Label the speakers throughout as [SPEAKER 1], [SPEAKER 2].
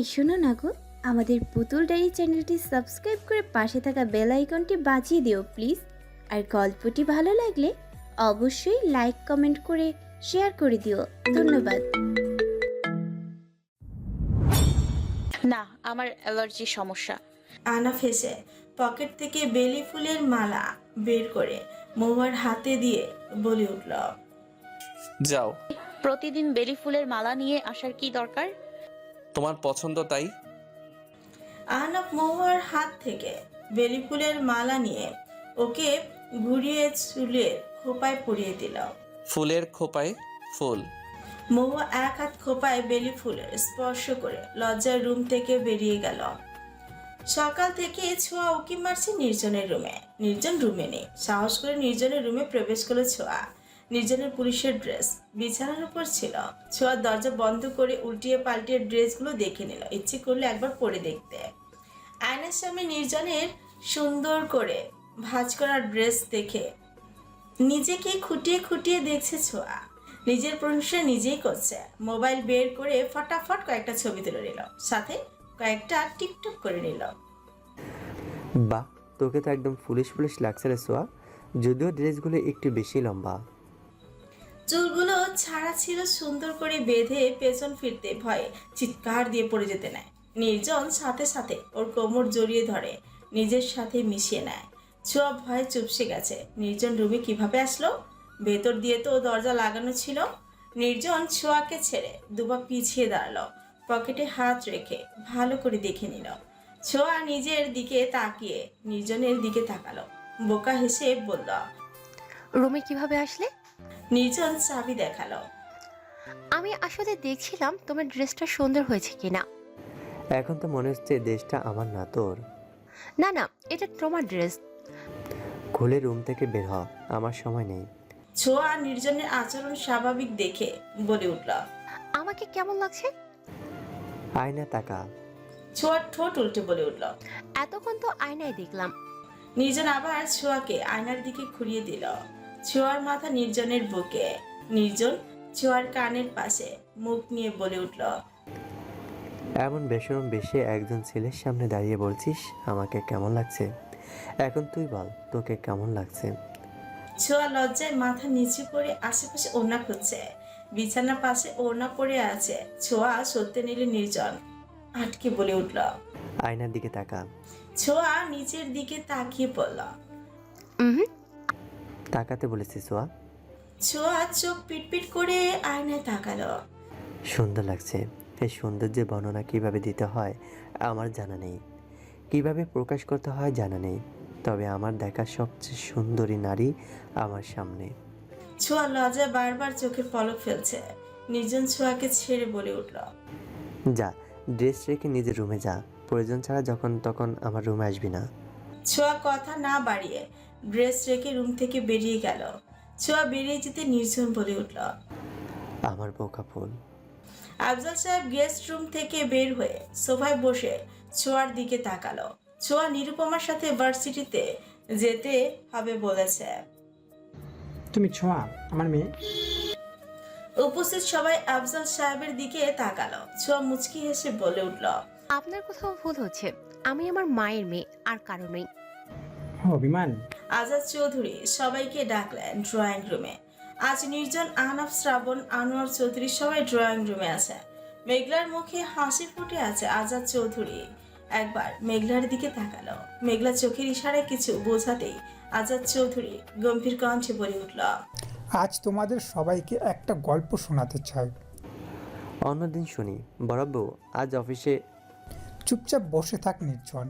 [SPEAKER 1] এই শোনো না গো আমাদের পুতুল ডায়েরি চ্যানেলটি সাবস্ক্রাইব করে পাশে থাকা বেল আইকনটি বাজিয়ে দিও প্লিজ। আর গল্পটি ভালো লাগলে অবশ্যই লাইক কমেন্ট করে শেয়ার করে দিও। ধন্যবাদ।
[SPEAKER 2] না আমার অ্যালার্জি সমস্যা।
[SPEAKER 3] আনা ফেসে পকেট থেকে বেলি ফুলের মালা বের করে মহুয়ার হাতে দিয়ে বলে উঠল।
[SPEAKER 4] যাও।
[SPEAKER 2] প্রতিদিন বেলি ফুলের মালা নিয়ে আসার কি দরকার?
[SPEAKER 4] তোমার পছন্দ তাই?
[SPEAKER 3] আহনাফ মহুয়ার হাত থেকে বেলি ফুলের মালা নিয়ে ওকে ঘুরিয়ে চুলের খোপায় পরিয়ে দিল।
[SPEAKER 4] ফুলের খোপায় ফুল।
[SPEAKER 3] মহুয়া এক হাত খোপায় বেলি ফুলের স্পর্শ করে লজ্জার রুম থেকে বেরিয়ে গেল। সকাল থেকে ছোঁয়া উকি মারছে নির্জনের রুমে। নির্জন রুমে নেই। সাহস করে নির্জনের রুমে প্রবেশ করল ছোঁয়া। নির্জনের পুলিশের ড্রেস। বিছানার উপর ছিল। ছোঁয়ার দরজা বন্ধ করে উল্টিয়ে পাল্টিয়ে ড্রেসগুলো দেখে নিল। ইচ্ছে করলে একবার পরে দেখতে। আয়নার সামনে নির্জনের সুন্দর করে ভাঁজ করা ড্রেস দেখে নিজেকে খুঁটিয়ে খুঁটিয়ে দেখছে ছোঁয়া। নিজের প্রশংসা নিজেই করছে। মোবাইল বের করে ফটাফট কয়েকটা ছবি তুলে নিল। সাথে কয়েকটা টিকটক করে নিল।
[SPEAKER 5] বাহ, তোকে তো একদম ফুলিশ ফুলিশ লাগছে রে সোয়া যদিও ড্রেসগুলো একটু বেশি লম্বা।
[SPEAKER 3] চুলগুলো ছাড়া ছিল সুন্দর করে বেঁধে পেছন ফিরতে ভয়ে চিৎকার দিয়ে পড়ে যেতে নেয়। নির্জন সাথে সাথে ওর কোমর জড়িয়ে ধরে, নিজের সাথে মিশিয়ে নেয়। ছোঁয়া ভয়ে চুপসে গেছে। নির্জন রুমে কীভাবে আসলো? ভেতর দিয়ে তো দরজা লাগানো ছিল। নির্জন ছোঁয়াকে ছেড়ে দুবার পিছিয়ে দাঁড়াল। পকেটে হাত রেখে ভালো করে দেখে নিল। ছোঁয়া নিজের দিকে তাকিয়ে নির্জনের দিকে তাকালো। বোকা হেসে বলল,
[SPEAKER 6] রুমে কীভাবে আসলে?
[SPEAKER 3] নির্জন চাবি দেখাল।
[SPEAKER 6] আমি আসলে দেখছিলাম তোমার ড্রেসটা সুন্দর হয়েছে কিনা।
[SPEAKER 5] এখন তো মনে হচ্ছে দেশটা আমার না তোর।
[SPEAKER 6] না না এটা তোমার ড্রেস।
[SPEAKER 5] খুলে রুম থেকে বের হ আমার সময় নেই।
[SPEAKER 3] ছোঁয়া নির্জনের আচরণ স্বাভাবিক দেখে বলে উঠল।
[SPEAKER 6] আমাকে কেমন লাগছে?
[SPEAKER 5] আয়না তাকা।
[SPEAKER 3] ছোঁয়ার ঠোঁট উল্টে বলে উঠল।
[SPEAKER 6] এতক্ষণ তো আয়নায় দেখলাম।
[SPEAKER 3] নির্জন আবার ছোঁয়াকে আয়নার দিকে ঘুরিয়ে দিল। ছোঁয়ার মাথা নির্জনের বুকে। নির্জন ছোঁয়ার কানের পাশে মুখ নিয়ে বলে উঠল
[SPEAKER 5] এমন বেসরম বেশে একজন ছেলের সামনে দাঁড়িয়ে বলছিস আমাকে কেমন লাগছে? এখন তুই বল তোকে কেমন লাগছে?
[SPEAKER 3] ছোঁয়া লজ্জায় মাথা নিচু করে আশেপাশে ওড়না খুঁজছে। বিছানার পাশে ওড়না পড়ে আছে। ছোঁয়া সত্যি নিলে নির্জন আটকে বলে উঠল
[SPEAKER 5] আয়নার দিকে তাকা
[SPEAKER 3] ছোঁয়া নিচের দিকে তাকিয়ে পড়ল
[SPEAKER 6] হুম।
[SPEAKER 5] তাকাতে বলেছি সোয়া।
[SPEAKER 3] ছোঁয়া চোখ পিটপিট করে আয়নায় তাকালো।
[SPEAKER 5] সুন্দর লাগছে। এই সৌন্দর্যের বর্ণনা কীভাবে দিতে হয় আমার জানা নেই। কীভাবে প্রকাশ করতে হয় জানা নেই। তবে আমার দেখা সবচেয়ে সুন্দরী নারী আমার সামনে।
[SPEAKER 3] ছোঁয়া লজ্জায় বারবার চোখের পলক ফেলছে। নির্জন ছোঁয়াকে ছেড়ে বলে উঠল।
[SPEAKER 5] যা ড্রেস রেখে নিজের রুমে যা। প্রয়োজন ছাড়া যখন তখন আমার রুমে আসবি না।
[SPEAKER 3] ছোঁয়া কথা না বাড়িয়ে ড্রেস রেখে রুম থেকে বেরিয়ে গেল। ছোঁয়া বেরিয়ে যেতে নির্জন বলে উঠল।
[SPEAKER 5] আমার বোকা ফুল।
[SPEAKER 3] আফজাল সাহেব গেস্ট রুম থেকে বের হয়ে সোফায় বসে ছোঁয়ার দিকে তাকালো। ছোঁয়া নিরুপমার সাথে ভার্সিটিতে যেতে হবে বলেছে।
[SPEAKER 7] তুমি ছোঁয়া আমার মেয়ে।
[SPEAKER 3] উপস্থিত সবাই আফজাল সাহেবের দিকে তাকালো। ছোঁয়া মুচকি হেসে বলে উঠল
[SPEAKER 6] আপনার কোথাও ভুল হচ্ছে। আমি আমার মায়ের মেয়ে আর কারও নেই।
[SPEAKER 7] অভিমান।
[SPEAKER 3] আজাদ চৌধুরী সবাইকে ডাকলেন ড্রয়িং রুমে আজ নির্জন আহনাফ শ্রাবণ আনোয়ার চৌধুরী সবাই ড্রয়িং রুমে আছে। মেঘলার মুখে হাসি ফুটে আছে আজাদ চৌধুরী। একবার মেঘলার দিকে তাকালো। মেঘলা চোখের ইশারায় কিছু বোঝাতেই আজাদ চৌধুরী গম্ভীর কণ্ঠে বলে উঠল
[SPEAKER 8] আজ তোমাদের সবাইকে একটা গল্প শোনাতে চাই।
[SPEAKER 5] অন্যদিন শুনি বরাব্বু আজ অফিসে
[SPEAKER 8] চুপচাপ বসে থাক নির্জন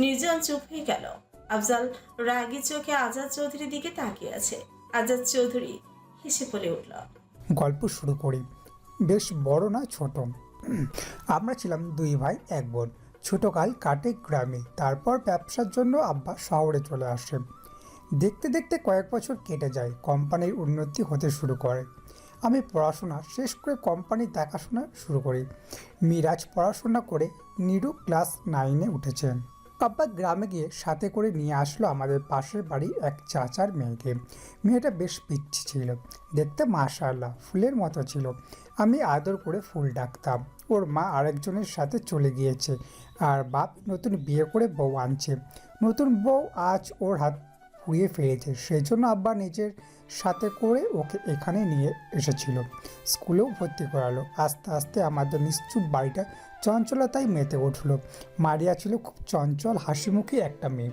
[SPEAKER 3] নির্জন চুপ হয়ে গেল। আফজাল রাগী চোখে আজাদ চৌধুরীর দিকে তাকিয়ে আছে। আজাদ চৌধুরী হেসে বলে উঠল
[SPEAKER 8] গল্প শুরু করি। বেশ বড় না ছোট? আমরা ছিলাম দুই ভাই এক বোন। ছোটকাল কাটে গ্রামে তারপর ব্যবসার জন্য আব্বা শহরে চলে আসে। দেখতে দেখতে কয়েক বছর কেটে যায় কোম্পানির উন্নতি হতে শুরু করে। আমি পড়াশোনা শেষ করে কোম্পানির দেখাশোনা শুরু করি। মিরাজ পড়াশোনা করে নিরু ক্লাস নাইনে উঠেছে। আব্বা গ্রামে গিয়ে সাথে করে নিয়ে আসলো আমাদের পাশের বাড়ি এক চাচার মেয়েকে। মেয়েটা বেশ পিচ্ছি ছিল। দেখতে মাশাআল্লাহ, ফুলের মতো ছিল। আমি আদর করে ফুল ডাকতাম। ওর মা আরেকজনের সাথে চলে গিয়েছে আর বাপ নতুন বিয়ে করে বউ আনছে। নতুন বউ আজ ওর হাত পুড়িয়ে ফেলেছে। সেই জন্য আব্বা নিজের সাথে করে ওকে এখানে নিয়ে এসেছিল। স্কুলেও ভর্তি করালো। আস্তে আস্তে আমাদের নিশ্চুপ বাড়িটা চঞ্চলতায় মেতে উঠল। মারিয়া ছিল খুব চঞ্চল, হাসিমুখী একটা মেয়ে।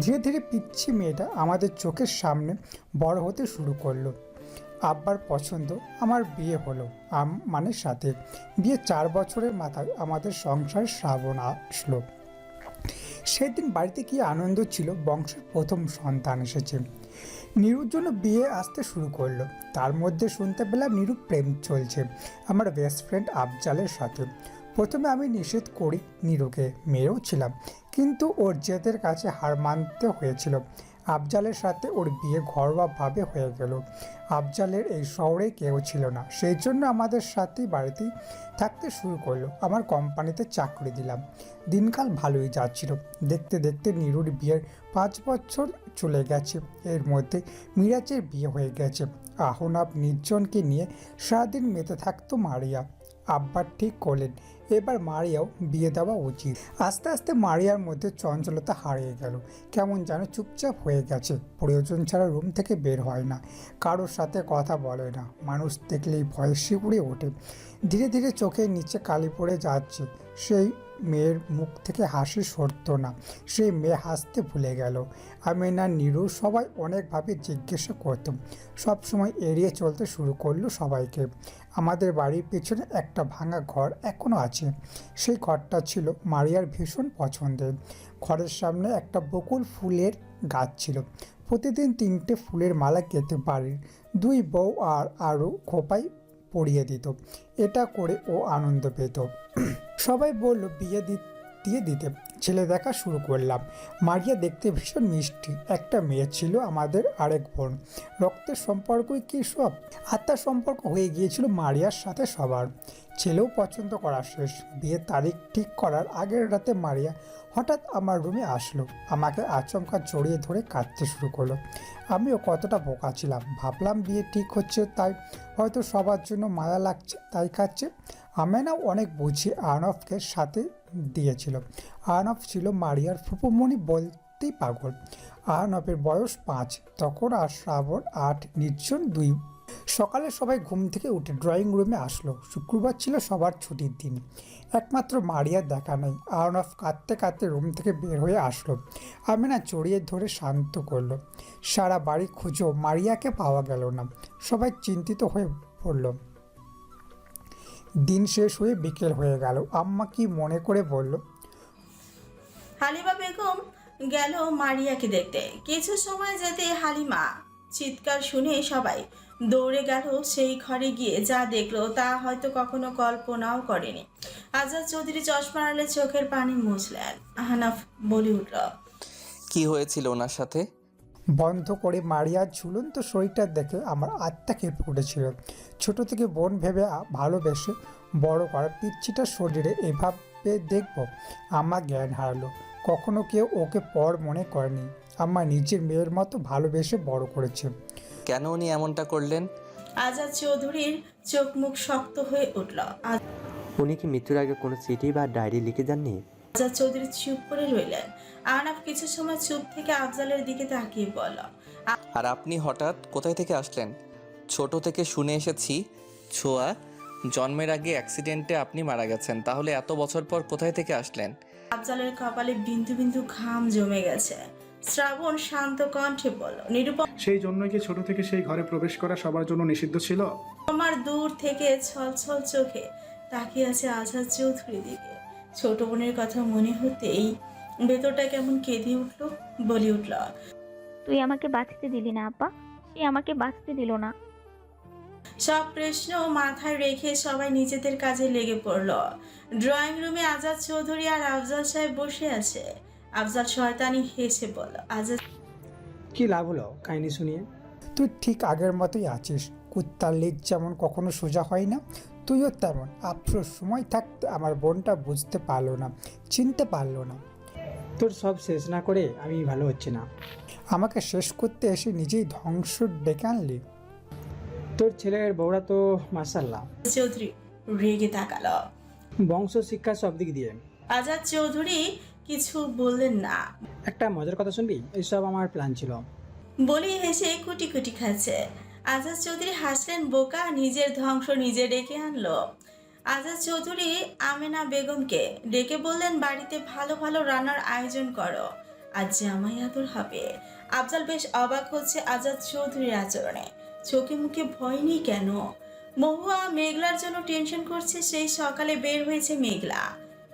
[SPEAKER 8] ধীরে ধীরে পিচ্ছি মেয়েটা আমাদের চোখের সামনে বড় হতে শুরু করল। আব্বার পছন্দ আমার বিয়ে হলো, আম মানে সাথে। বিয়ে চার বছরের মাথায় আমাদের সংসার শ্রাবণ আসলো। সেদিন বাড়িতে কি আনন্দ ছিল? বংশের প্রথম সন্তান এসেছে। নিরুর জন্য বিয়ে আসতে শুরু করল। তার মধ্যে শুনতে পেলাম নিরু প্রেম চলছে, আমার বেস্ট ফ্রেন্ড আফজালের সাথে। প্রথমে আমি নিষেধ করি নিরুকে মেয়েও ছিলাম, কিন্তু ওর জেদের কাছে হার মানতে হয়েছিল। আফজালের সাথে ওর বিয়ে ঘরোয়াভাবে হয়ে গেল। আফজালের এই শহরে কেউ ছিল না। সেই জন্য আমাদের সাথে বাড়িতেই থাকতে শুরু করল। আমার কোম্পানিতে চাকরি দিলাম। দিনকাল ভালোই যাচ্ছিল। দেখতে দেখতে নিরুর বিয়ের পাঁচ বছর চলে গেছে। এর মধ্যে মিরাজের বিয়ে হয়ে গেছে। আহনাব নির্জনকে নিয়ে সারাদিন মেতে থাকতো মারিয়া। আব্বার ঠিক করলেন। এবার মারিয়াও বিয়ে দেওয়া উচিত। আস্তে আস্তে মারিয়ার মধ্যে চঞ্চলতা হারিয়ে গেল। কেমন যেন চুপচাপ হয়ে গেছে। প্রয়োজন ছাড়া রুম থেকে বের হয় না। কারোর সাথে কথা বলে না। মানুষ দেখলেই ভয়ে শিউড়ে ওঠে। ধীরে ধীরে চোখের নিচে কালি পড়ে যাচ্ছে। সেই মেয়ের মুখ থেকে হাসি সরতো না। সে মেয়ে হাসতে ভুলে গেল। আমি না নিরু সবাই অনেকভাবে জিজ্ঞাসা করতাম। সবসময় এড়িয়ে চলতে শুরু করল সবাইকে। আমাদের বাড়ির পেছনে একটা ভাঙা ঘর এখনও আছে। সেই ঘরটা ছিল মারিয়ার ভীষণ পছন্দের। ঘরের সামনে একটা বকুল ফুলের গাছ ছিল। প্রতিদিন তিনটে ফুলের মালা কেটে বাড়ির দুই বউ আর আরও খোপাই পরিয়ে দিত। এটা করে ও আনন্দ পেত। সবাই বলল বিয়ে দিয়ে দিতে। ছেলে দেখা শুরু করলাম। মারিয়া দেখতে ভীষণ মিষ্টি। একটা মেয়ে ছিল আমাদের আরেক বোন। রক্তের সম্পর্কই কি সব? আত্মার সম্পর্ক হয়ে গিয়েছিল মারিয়ার সাথে সবার। ছেলেও পছন্দ করা শেষ। বিয়ের তারিখ ঠিক করার আগের রাতে মারিয়া হঠাৎ আমার রুমে আসলো। আমাকে আচমকা জড়িয়ে ধরে কাঁদতে শুরু করল। আমিও কতটা বোকা ছিলাম। ভাবলাম বিয়ে ঠিক হচ্ছে, তাই হয়তো সবার জন্য মায়া লাগছে, তাই কাচ্ছে আমেনাও অনেক বুঝি আনফকে সাথে দিয়েছিল। আনফ ছিল মারিয়ার ফুপুমণি বলতেই পাগল। আহনফের বয়স পাঁচ। তখন আর শ্রাবণ আট, নির্জন দুই। সকালে সবাই ঘুম থেকে উঠে ড্রয়িং রুমে আসলো। শুক্রবার ছিল সবার ছুটির দিন। একমাত্র মারিয়ার দেখা নেই। আহনফ কাঁদতে কাঁদতে রুম থেকে বের হয়ে আসলো। আমিনা জড়িয়ে ধরে শান্ত করল। সারা বাড়ি খুঁজো, মারিয়াকে পাওয়া গেল না। সবাই চিন্তিত হয়ে পড়ল। দিন শেষ হয়ে বিকেল হয়ে গেল। আম্মা কি মনে করে বলল
[SPEAKER 3] হালিমা বেগম গেল মারিয়াকে দেখতে। কিছু সময় যেতে হালিমা চিৎকার শুনে সবাই দৌড়ে গেল সেই ঘরে গিয়ে। যা দেখল তা হয়তো কখনো কল্পনাও করেনি। আজাদ চৌধুরী চশমা আড়ালে চোখের পানি মুছলেন। আহনাফ বলে উঠল
[SPEAKER 4] কি হয়েছিল ওনার সাথে?
[SPEAKER 8] বন্ধ করে মারিয়ার ঝুলন্ত শরীরটা দেখে আমার আত্মা কেঁপে উঠেছিল। ছোট থেকে বোন ভেবে ভালোবেসে বড় করা পিচ্ছিটা শরীরে এভাবে দেখব আমার জ্ঞান হারালো। কখনো কেউ ওকে পর মনে করেনি আমার নিজের মেয়ের মতো ভালোবেসে বড় করেছে।
[SPEAKER 4] কেন উনি এমনটা করলেন?
[SPEAKER 3] আজাদ চৌধুরীর চোখ মুখ শক্ত হয়ে উঠল।
[SPEAKER 5] উনি কি মৃত্যুর আগে কোনো চিঠি বা ডায়েরি লিখে যাননি?
[SPEAKER 3] আজাদ চৌধুরী চুপ করে রইলেন। আহনাফ কিছু সময় চুপ থেকে আফজালের দিকে তাকিয়ে বলল
[SPEAKER 4] আর আপনি হঠাৎ কোথায় থেকে আসলেন? ছোট থেকে শুনে এসেছি ছোঁয়া জন্মের আগে অ্যাক্সিডেন্টে আপনি মারা গেছেন তাহলে এত বছর পর কোথায় থেকে আসলেন?
[SPEAKER 3] আফজালের কপালে বিন্দু বিন্দু ঘাম জমে গেছে। শ্রাবণ শান্ত কণ্ঠে বলল নিরুপম
[SPEAKER 9] সেই জন্যই কি ছোট থেকে সেই ঘরে প্রবেশ করা সবার জন্য নিষিদ্ধ ছিল?
[SPEAKER 3] আমার দূর থেকে ছল ছল চোখে তাকিয়ে আছে আজাদ চৌধুরীর দিকে। ছোট বোনের কথা মনে হতেই ভেতরটা কেমন কেঁদে উঠল বলে উঠল
[SPEAKER 10] তুই আমাকে বাঁচতে দিলি না আপা। সে আমাকে বাঁচতে দিল না।
[SPEAKER 3] সব প্রশ্ন মাথায় রেখে সবাই নিজেদের কাজে লেগে পড়ল। ড্রয়িং রুমে আজাদ চৌধুরী আর আফজাল সাহেব বসে আছে। আফজাল শয়তানি হেসে বলল আজাদ
[SPEAKER 7] কি লাভ হলো কাহিনী শুনিয়ে?
[SPEAKER 8] তুই ঠিক আগের মতোই আছিস। কুত্তার লেজ যেমন কখনো সোজা হয় না তুইও তেমন। আফসোস সময় থাকতে আমার বোনটা বুঝতে পারল না চিনতে পারল না।
[SPEAKER 7] তোর সব শেষ না করে আমি ভালো হচ্ছে না।
[SPEAKER 8] আমাকে শেষ করতে এসে নিজেই ধ্বংস ডেকে আনলি।
[SPEAKER 7] তোর ছেলের বউরা তো মার্শাল্লাহ
[SPEAKER 3] চৌধুরী রেগে তাকালো।
[SPEAKER 7] বংশ শিক্ষা সব দিক দিয়ে।
[SPEAKER 3] আজাদ চৌধুরী কিছু বললেন না।
[SPEAKER 7] একটা মজার কথা শুনবি? এইসব আমার প্ল্যান ছিল।
[SPEAKER 3] বলি হেসে কুটি কুটি খাচ্ছে। আজাদ চৌধুরী হাসলেন বোকা, নিজের ধ্বংস নিজে ডেকে আনলো। আজাদ চৌধুরী আমেনা বেগমকে ডেকে বললেন, বাড়িতে ভালো ভালো রান্নার আয়োজন করো। আজ জামাই আদর হবে। আফজাল বেশ অবাক হচ্ছে আজাদ চৌধুরীর আচরণে। চোখে মুখে ভয় নেই কেন? মহুয়া মেঘলার জন্য টেনশন করছে, সেই সকালে বের হয়েছে মেঘলা।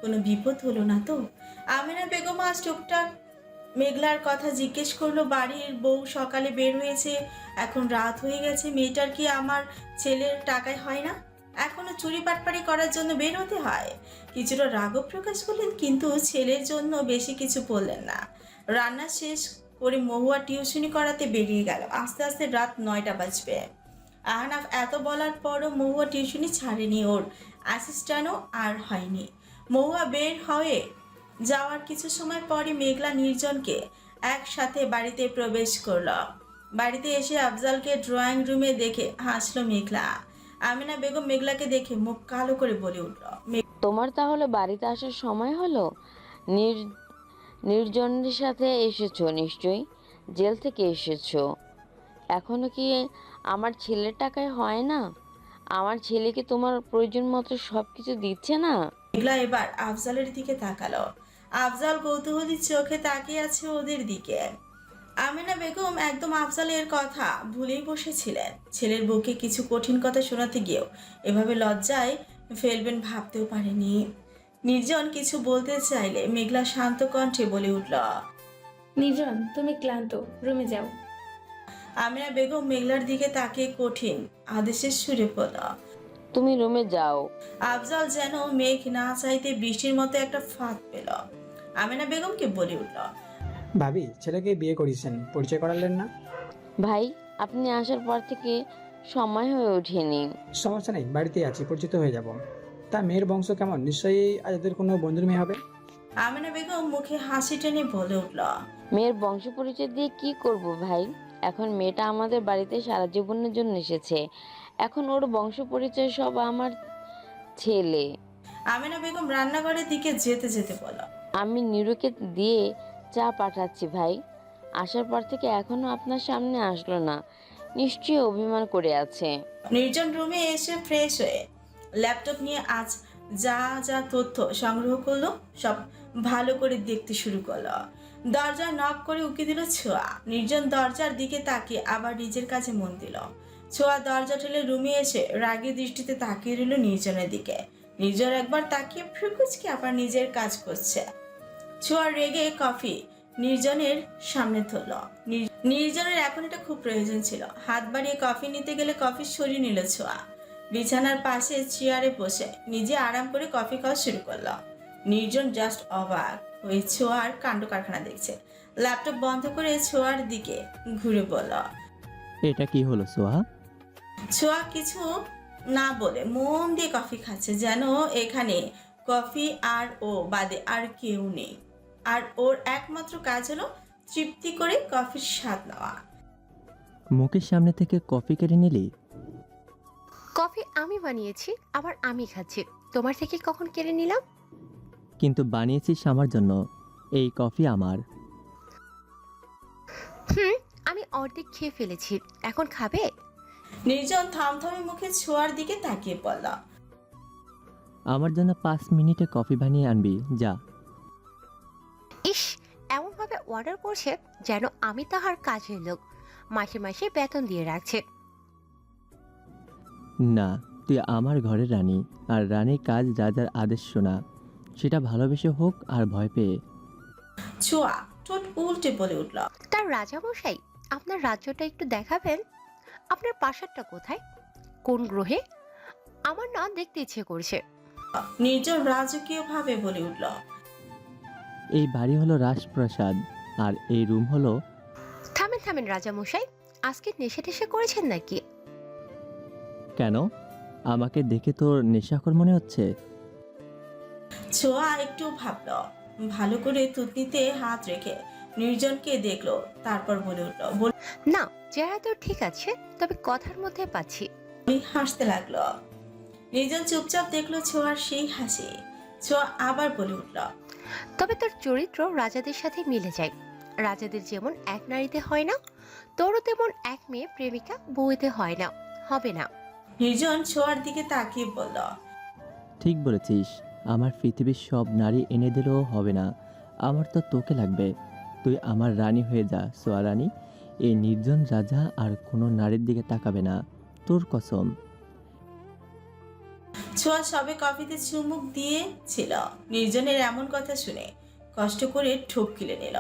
[SPEAKER 3] কোনো বিপদ হলো না তো? আমেনা বেগম আজ টুকটাক মেঘলার কথা জিজ্ঞেস করল, বাড়ির বউ সকালে বের হয়েছে, এখন রাত হয়ে গেছে, মেয়েটার কি আমার ছেলের টাকায় হয় না? এখনও চুরি পাটপাড়ি করার জন্য বের হতে হয়? কিছুটা রাগও প্রকাশ করলেন, কিন্তু ছেলের জন্য বেশি কিছু বললেন না। রান্না শেষ করে মহুয়া টিউশনি করাতে বেরিয়ে গেল। আস্তে আস্তে রাত নয়টা বাজবে। আহনাফ এত বলার পরও মহুয়া টিউশনি ছাড়েনি ওর। অ্যাসিস্ট্যান্টও আর হয়নি। মহুয়া বের হয়ে যাওয়ার কিছু সময় পরে মেঘলা নির্জনকে একসাথে বাড়িতে প্রবেশ করল। বাড়িতে এসে আফজালকে ড্রয়িং রুমে দেখে হাসলো মেঘলা। আমিনা বেগম মেঘলাকে দেখে মুখ কালো করে বলে উঠল
[SPEAKER 11] তোমার তাহলে বাড়িতে আসার সময় হলো? নির নির্জনের সাথে এসেছ নিশ্চয়ই? জেল থেকে এসেছ। এখনও কি আমার ছেলের টাকায় হয় না? আমার ছেলেকে তোমার প্রয়োজন মতো সব কিছু দিচ্ছে না?
[SPEAKER 3] মেঘলা এবার আফজালের দিকে তাকালো। আফজাল কৌতূহলী চোখে তাকিয়ে আছে ওদের দিকে। আমিনা বেগম একদম আফজালের কথা ভুলেই বসেছিলেন। ছেলের বউকে কিছু কঠিন কথা শোনাতে গিয়েও এভাবে লজ্জায় ফেলবেন ভাবতেও পারেনি। নির্জন কিছু বলতে চাইলে মেঘলা শান্ত কণ্ঠে বলে উঠল
[SPEAKER 12] নির্জন তুমি ক্লান্ত রুমে যাও।
[SPEAKER 3] আমিনা বেগম মেঘলার দিকে তাকিয়ে কঠিন আদেশের সুরে বলল
[SPEAKER 11] তুমি রুমে যাও।
[SPEAKER 3] আফজাল যেন মেঘ না চাইতে বৃষ্টির মতো একটা ফাঁদ পেল। আমিনা বেগমকে বলে উঠল।
[SPEAKER 7] ভাবি ছেলেকে বিয়ে করিয়েছেন পরিচয় করালেন না?
[SPEAKER 11] ভাই আপনি আসার পর থেকে সময় হয়ে ওঠেনি।
[SPEAKER 7] সমস্যা নেই বাড়িতেই আছি পরিচিত হয়ে যাব। তা মেয়ের বংশ কেমন? নিশ্চয়ই আজাদের কোনো বন্ধুর মেয়ে হবে?
[SPEAKER 3] আমিনা বেগম মুখে হাসি টেনে বলে উঠল।
[SPEAKER 11] মেয়ের বংশ পরিচয় দিয়ে কি করব ভাই? এখন মেয়েটা আমাদের বাড়িতে সারা জীবনের জন্য এসেছে। এখন ওর বংশ পরিচয় সব আমার ছেলে।
[SPEAKER 3] আমিনা বেগম রান্নাঘরের দিকে যেতে যেতে বলল
[SPEAKER 11] আমি নিরুকে দিয়ে চা পাঠাচ্ছি ভাই। আসার পর থেকে এখনও আপনার সামনে আসলো না। নিশ্চয়ই অভিমান করে আছে।
[SPEAKER 3] নির্জন রুমে এসে ফ্রেশ হয়ে ল্যাপটপ নিয়ে আজ যা যা তথ্য সংগ্রহ করল, সব ভালো করে দেখতে শুরু করল। দরজা নক করে উকি দিল ছোঁয়া। নির্জন দরজার দিকে তাকিয়ে আবার নিজের কাছে মন দিল। ছোঁয়া দরজা ঠেলে রুমে এসে রাগী দৃষ্টিতে তাকিয়ে রইল নির্জনের দিকে। নির্জন একবার তাকিয়ে ফ্রিকুচকে আবার নিজের কাজ করছে? ছোঁয়া রেগে কফি নির্জনের সামনে ধরল। নির- নির্জনের এখন এটা খুব প্রয়োজন ছিল। হাত বাড়িয়ে কফি নিতে গেলে কফি সরিয়ে নিল ছোঁয়া। বিছানার পাশে চেয়ারে বসে নিজে আরাম করে কফি খাওয়া শুরু করল। নির্জন জাস্ট অবাক হয়ে ছোঁয়ার কাণ্ড কারখানা দেখছে। ল্যাপটপ বন্ধ করে ছোঁয়ার দিকে ঘুরে বলল
[SPEAKER 5] এটা কি হলো সোহা
[SPEAKER 3] ছোঁয়া কিছু না বলে মন দিয়ে কফি খাচ্ছে যেন এখানে কফি আর ও বাদে আর কেউ নেই। আর ওর একমাত্র কাজ হলো তৃপ্তি করে কফির স্বাদ নেওয়া।
[SPEAKER 5] মুখের সামনে থেকে কফি কেড়ে নিলি?
[SPEAKER 6] কফি আমি বানিয়েছি আবার আমি খাচ্ছি। তোমার থেকে কখন কেড়ে নিলাম?
[SPEAKER 5] কিন্তু বানিয়েছিস আমার জন্য এই কফি আমার।
[SPEAKER 6] হুম আমি অর্ধেক খেয়ে ফেলেছি। এখন খাবে?
[SPEAKER 3] নির্জন থমথমে মুখে ছোঁয়ার দিকে তাকিয়ে পড়ল।
[SPEAKER 5] আমার জন্য পাঁচ মিনিটে কফি বানিয়ে আনবি যা।
[SPEAKER 6] অর্ডার করছে যেন আমি তাহার কাজের লোক। মাসে মাসে বেতন দিয়ে রাখছে।
[SPEAKER 5] না তুই আমার ঘরের রানী আর রানীর কাজ যা যার আদেশ শোনা সেটা ভালোবেসে হোক আর ভয় পেয়ে।
[SPEAKER 3] ছোঁয়া ঠোঁট উল্টে বলে উঠল।
[SPEAKER 6] তার রাজামশাই আপনার রাজ্যটা একটু দেখাবেন? আপনার প্রাসাদটা কোথায়? কোন গ্রহে? আমার না দেখতে ইচ্ছে করছে।
[SPEAKER 3] নির্জন রাজকীয় ভাবে বলে উঠল।
[SPEAKER 5] এই বাড়ি হলো রাজপ্রাসাদ। আর এই রুম হলো
[SPEAKER 6] থামেন থামেন রাজামশাই। আজকে নেশে টেশে করেছেন নাকি?
[SPEAKER 5] কেন? আমাকে দেখে তোর নেশাখর মনে হচ্ছে?
[SPEAKER 3] ছোঁয়া একটু ভাবল। ভালো করে তুতনিতে হাত রেখে নির্জনকে দেখল তারপর বলে উঠল
[SPEAKER 6] না চেহারা তো ঠিক আছে তবে কথার মধ্যে পাচ্ছি।
[SPEAKER 3] হাসতে লাগল। নির্জন চুপচাপ দেখল ছোঁয়ার সেই হাসি। ছোঁয়া আবার বলে উঠল
[SPEAKER 6] তবে তোর চরিত্র রাজাদের সাথে মিলে যায়। রাজাদের যেমন এক নারীতে হয় না তোরও তেমন এক মেয়ে প্রেমিকা বউতে হয় না হবে না।
[SPEAKER 3] নির্জন ছোঁয়ার দিকে তাকিয়ে বলল
[SPEAKER 5] ঠিক বলেছিস আমার পৃথিবীর সব নারী এনে দিলেও হবে না আমার তো তোকে লাগবে। তুই আমার রানী হয়ে যা সোয়া রানী। এই নির্জন রাজা আর কোনো নারীর দিকে তাকাবে না তোর কসম।
[SPEAKER 3] ছোঁয়া সবে কফিতে চুমুক দিয়েছিল। নির্জনের এমন কথা শুনে কষ্ট করে ঠোক গিলে নিল।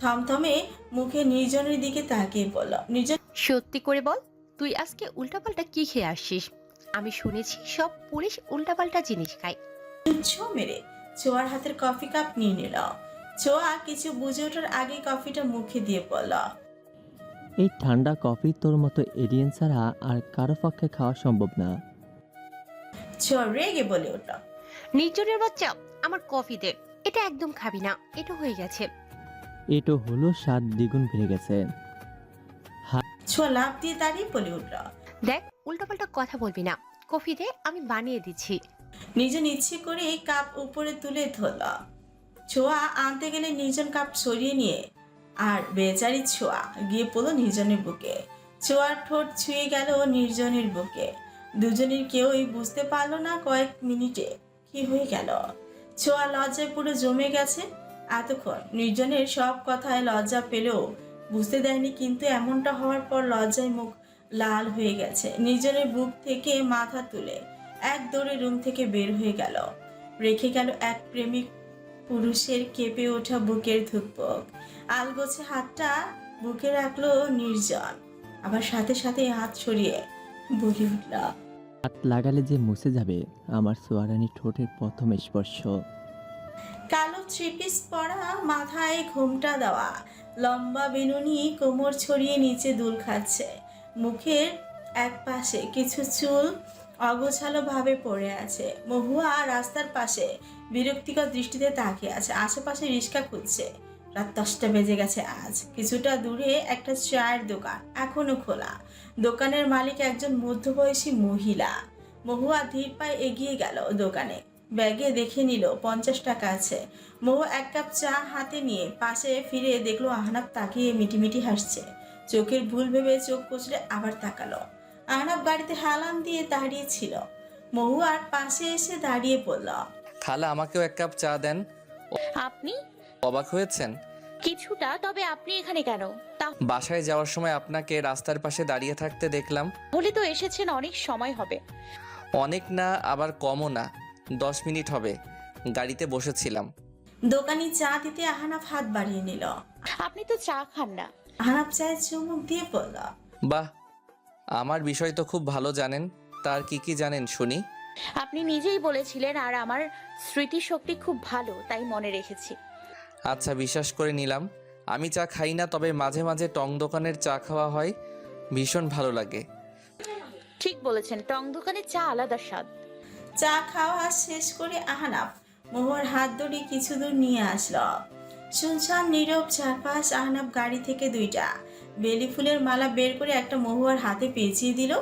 [SPEAKER 3] থমথমে মুখে নির্জনের দিকে তাকিয়ে বলল নির্জন
[SPEAKER 6] সত্যি করে বল তুই আজকে উল্টাপাল্টা কি খেয়ে আসছিস? আমি শুনেছি সব পুলিশ উল্টাপাল্টা জিনিস খায়।
[SPEAKER 3] ছো মেরে ছোঁয়ার হাতের কফি কাপ নিয়ে নিল। ছোঁয়া কিছু বুঝে ওঠার আগে কফিটা মুখে দিয়ে বলল
[SPEAKER 5] এই ঠান্ডা কফি তোর মতো এরিয়েন ছাড়া আর কারও পক্ষে খাওয়া সম্ভব না।
[SPEAKER 3] ছোঁয়া রেগে বলে উঠল
[SPEAKER 6] নির্জনের বাচ্চা আমার কফি দে এটা একদম খাবি না এটা হয়ে গেছে।
[SPEAKER 5] এটো হলো স্বাদ দ্বিগুণ বেড়ে গেছে।
[SPEAKER 3] ছোঁয়া লাভ দিয়ে দাঁড়িয়ে বলে উঠল
[SPEAKER 6] দেখ উল্টাপাল্টা কথা বলবি না কফি দে আমি বানিয়ে দিচ্ছি।
[SPEAKER 3] নির্জন ইচ্ছে করে এই কাপ উপরে তুলে ধরল। ছোঁয়া আনতে গেলে নির্জন কাপ সরিয়ে নিয়ে আর বেচারি ছোঁয়া গিয়ে পড়ল নির্জনের বুকে। ছোঁয়ার ঠোঁট ছুঁয়ে গেল নির্জনের বুকে। দুজনের কেউই বুঝতে পারল না কয়েক মিনিটে কি হয়ে গেল। ছোঁয়া লজ্জায় পুরো জমে গেছে। এতক্ষণ নির্জনের সব কথায় লজ্জা পেলেও বুঝতে দেয়নি, কিন্তু এমনটা হওয়ার পর লজ্জায় মুখ লাল হয়ে গেছে। নির্জনের বুক থেকে মাথা তুলে এক দৌড়ে রুম থেকে বের হয়ে গেল। রেখে গেল এক প্রেমিক পুরুষের কেঁপে ওঠা বুকের ধুকপক। আলগোছে হাতটা বুকে রাখল নির্জন। আবার সাথে সাথে হাত সরিয়ে বলে উঠল
[SPEAKER 5] হাত লাগালে যে মুছে যাবে, আমার সোয়ারানি ঠোঁটের প্রথম স্পর্শ।
[SPEAKER 3] কালো থ্রিপিস পরা মাথায় ঘোমটা দেওয়া, লম্বা বেনুনি কোমর ছড়িয়ে নিচে দুল খাচ্ছে, মুখের এক পাশে কিছু চুল অগোছালো ভাবে পড়ে আছে, মহুয়া রাস্তার পাশে বিরক্তিকর দৃষ্টিতে তাকিয়ে আছে, আশেপাশে রিক্সা খুঁজছে। রাত দশটা বেজে গেছে আজ। কিছুটা দূরে একটা চায়ের দোকান এখনও খোলা। দোকানের মালিক একজন মধ্যবয়সী মহিলা। মহুয়া ধীর পায়ে এগিয়ে গেল দোকানে। ব্যাগে দেখে নিল পঞ্চাশ টাকা আছে। মহু এক কাপ চা হাতে নিয়ে পাশে ফিরে দেখল আহনাব তাকিয়ে মিটিমিটি হাসছে। চোখের ভুল ভেবে চোখ কচলে আবার তাকালো। আহনাব গাড়িতে হালান দিয়ে দাঁড়িয়ে ছিল। মহু আর পাশে এসে দাঁড়িয়ে পড়ল।
[SPEAKER 4] খালা আমাকেও এক কাপ চা দেন।
[SPEAKER 2] আপনি
[SPEAKER 4] অবাক হয়েছেন?
[SPEAKER 2] কিছুটা তবে আপনি এখানে কেন?
[SPEAKER 4] বাসায় যাওয়ার সময় আপনাকে রাস্তার পাশে দাঁড়িয়ে থাকতে দেখলাম।
[SPEAKER 2] তাহলে তো এসেছেন অনেক সময় হবে।
[SPEAKER 4] অনেক না আবার কমও না। দশ মিনিট হবে। গাড়িতে বসেছিলাম।
[SPEAKER 3] দোকানি চা দিতে আহনাফ হাত বাড়িয়ে নিল।
[SPEAKER 2] আপনি তো চা খান না।
[SPEAKER 3] আহনাফ চায়ের চুমুক দিয়ে পড়ল
[SPEAKER 4] বাহ! আমার বিষয় তো খুব ভালো জানেন। তার কি কি জানেন শুনি?
[SPEAKER 2] আপনি নিজেই বলেছিলেন আর আমার স্মৃতিশক্তি খুব ভালো তাই মনে রেখেছি।
[SPEAKER 4] আচ্ছা বিশ্বাস করে নিলাম। আমি চা খাই না তবে মাঝে মাঝে টং দোকানের চা খাওয়া হয়। ভীষণ ভালো লাগে।
[SPEAKER 2] ঠিক বলেছেন টং দোকানের চা আলাদা স্বাদ।
[SPEAKER 3] চা খাওয়া শেষ করে আহনাফ মোহর হাত ধরে কিছু দূর নিয়ে আসলো। শুনশান নীরব চারপাশ আহনাফ গাড়ি থেকে দুইটা। বেলি ফুলের মালা বের করে একটা মহুয়ার হাতে পেঁচিয়ে দিল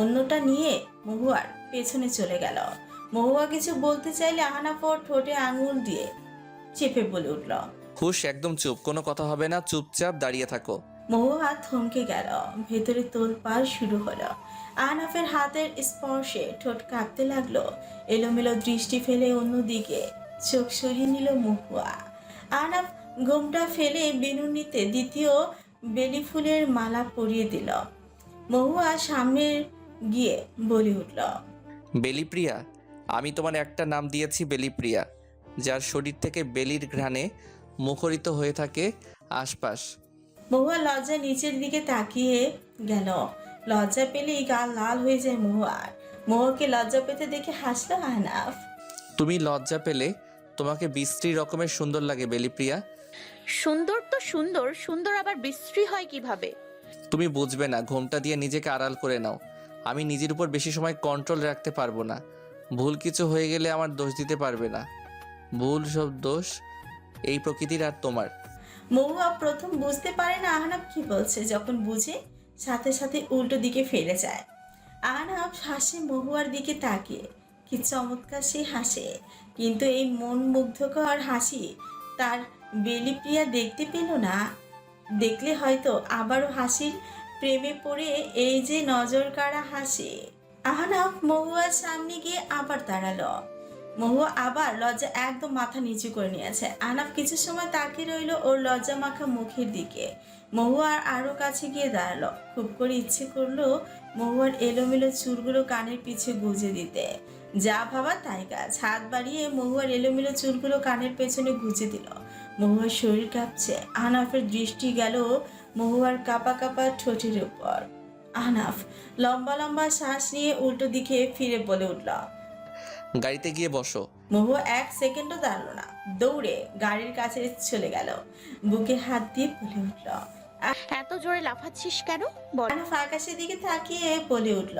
[SPEAKER 3] অন্যটা নিয়ে মহুয়ার পেছনে চলে গেল। মহুয়া কিছু বলতে চাইলে আহনাফ ওর ঠোঁটে আঙুল দিয়ে চেপে বলে উঠল
[SPEAKER 4] হুশ একদম চুপ। কোনো কথা হবে না। চুপচাপ দাঁড়িয়ে থাকো।
[SPEAKER 3] মহুয়া থমকে গেল। ভেতরে তোলপাড় শুরু হলো। আহনাফের হাতের স্পর্শে ঠোঁট কাঁপতে লাগল। এলোমেলো দৃষ্টি ফেলে অন্যদিকে চোখ সরিয়ে নিল মহুয়া। আহনাফ ঘোমটা ফেলে বেনুনিতে দ্বিতীয় বেলি ফুলের মালা পরিয়ে দিল। মহুয়া সামনে গিয়ে বলে উঠল
[SPEAKER 4] বেলিপ্রিয়া আমি তোমার একটা নাম দিয়েছি বেলিপ্রিয়া। যার শরীর থেকে বেলির ঘ্রাণে মুখরিত হয়ে থাকে আশপাশ।
[SPEAKER 3] মহুয়া লজ্জা নিচের দিকে তাকিয়ে গেল। লজ্জা পেলেই গাল লাল হয়ে যায় মহুয়ার। মহুয়াকে লজ্জা পেতে দেখে হাসলো আহনাফ।
[SPEAKER 4] তুমি লজ্জা পেলে তোমাকে বিশ্রী রকমের সুন্দর লাগে বেলিপ্রিয়া
[SPEAKER 2] সুন্দর তো সুন্দর সুন্দর আবার বিশ্রী হয় কীভাবে?
[SPEAKER 4] তুমি বুঝবে না ঘোমটা দিয়ে নিজেকে আড়াল করে নাও। আমি নিজের উপর বেশি সময় কন্ট্রোল রাখতে পারব না। ভুল কিছু হয়ে গেলে আমার দোষ দিতে পারবে না। ভুল সব দোষ এই প্রকৃতির আর তোমার।
[SPEAKER 3] মহুয়া প্রথম বুঝতে পারে না আহনাফ কি বলছে, যখন বুঝে সাথে সাথে উল্টো দিকে ফিরে যায়। আহনাব হাসে মহুয়ার দিকে তাকিয়ে, কি চমৎকার সে হাসে। কিন্তু এই মন মুগ্ধকর হাসি তার বেলিপ্রিয়া দেখতে পেল না। দেখলে হয়তো আবারও হাসির প্রেমে পড়ে এই যে নজর কাড়া হাসি। আহনাব মহুয়ার সামনে গিয়ে আবার দাঁড়াল। মহুয়া আবার লজ্জা একদম মাথা নিচু করে নিয়েছে। আহনাফ কিছু সময় তাকিয়ে রইল ওর লজ্জা মাখা মুখের দিকে। মহুয়ার আরও কাছে গিয়ে দাঁড়াল। খুব করে ইচ্ছে করল মহুয়ার এলোমেলো চুলগুলো কানের পিছে গুজে দিতে। যা ভাবা তাই কাজ। হাত বাড়িয়ে মহুয়ার এলোমেলো চুলগুলো কানের পেছনে গুজে দিল। মহুয়ার শরীর কাঁপছে। আনাফের দৃষ্টি গেল মহুয়ার কাপা কাপা ঠোঁটের উপর। আহনাফ লম্বা লম্বা শ্বাস নিয়ে উল্টো দিকে ফিরে বলে উঠল
[SPEAKER 4] গাড়িতে গিয়ে বসো।
[SPEAKER 3] মহু এক সেকেন্ডও দাঁড়াল না। দৌড়ে গাড়ির কাছে চলে গেল। বুকে হাত দিয়ে বলে উঠল
[SPEAKER 2] এত জোরে লাফাচ্ছিস কেন? বল।
[SPEAKER 3] আকাশের দিকে তাকিয়ে বলে উঠল